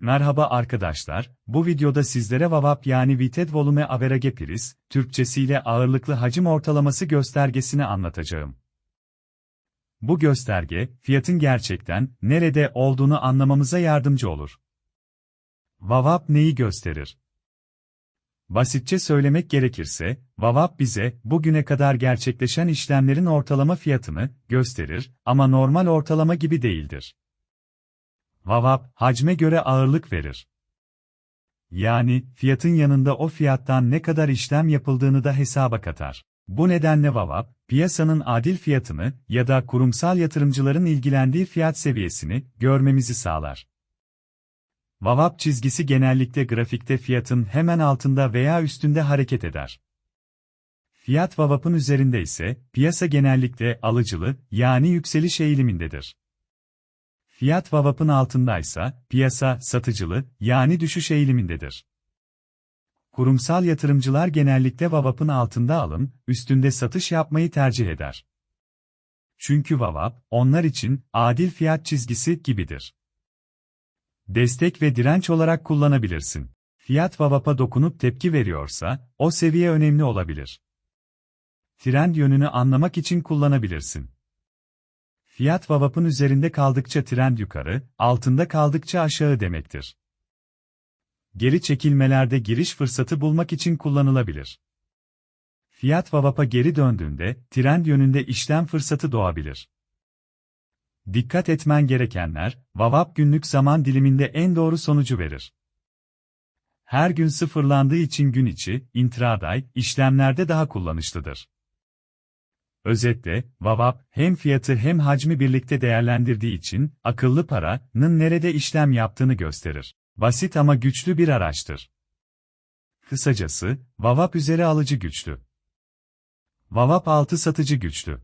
Merhaba arkadaşlar, bu videoda sizlere VAVAP yani Weighted Volume Average Price, Türkçesiyle ağırlıklı hacim ortalaması göstergesini anlatacağım. Bu gösterge, fiyatın gerçekten nerede olduğunu anlamamıza yardımcı olur. VAVAP neyi gösterir? Basitçe söylemek gerekirse, VAVAP bize, bugüne kadar gerçekleşen işlemlerin ortalama fiyatını gösterir ama normal ortalama gibi değildir. VAVAP, hacme göre ağırlık verir. Yani, fiyatın yanında o fiyattan ne kadar işlem yapıldığını da hesaba katar. Bu nedenle VAVAP, piyasanın adil fiyatını ya da kurumsal yatırımcıların ilgilendiği fiyat seviyesini görmemizi sağlar. VAVAP çizgisi genellikle grafikte fiyatın hemen altında veya üstünde hareket eder. Fiyat VAVAP'ın üzerinde ise, piyasa genellikle alıcılı, yani yükseliş eğilimindedir. Fiyat VAVAP'ın altındaysa, piyasa satıcılı, yani düşüş eğilimindedir. Kurumsal yatırımcılar genellikle VAVAP'ın altında alım, üstünde satış yapmayı tercih eder. Çünkü VAVAP, onlar için adil fiyat çizgisi gibidir. Destek ve direnç olarak kullanabilirsin. Fiyat VAVAP'a dokunup tepki veriyorsa, o seviye önemli olabilir. Trend yönünü anlamak için kullanabilirsin. Fiyat VAVAP'ın üzerinde kaldıkça trend yukarı, altında kaldıkça aşağı demektir. Geri çekilmelerde giriş fırsatı bulmak için kullanılabilir. Fiyat VAVAP'a geri döndüğünde, trend yönünde işlem fırsatı doğabilir. Dikkat etmen gerekenler, VAVAP günlük zaman diliminde en doğru sonucu verir. Her gün sıfırlandığı için gün içi, intraday, işlemlerde daha kullanışlıdır. Özetle, VAVAP, hem fiyatı hem hacmi birlikte değerlendirdiği için, akıllı paranın nerede işlem yaptığını gösterir. Basit ama güçlü bir araçtır. Kısacası, VAVAP üzeri alıcı güçlü. VAVAP altı satıcı güçlü.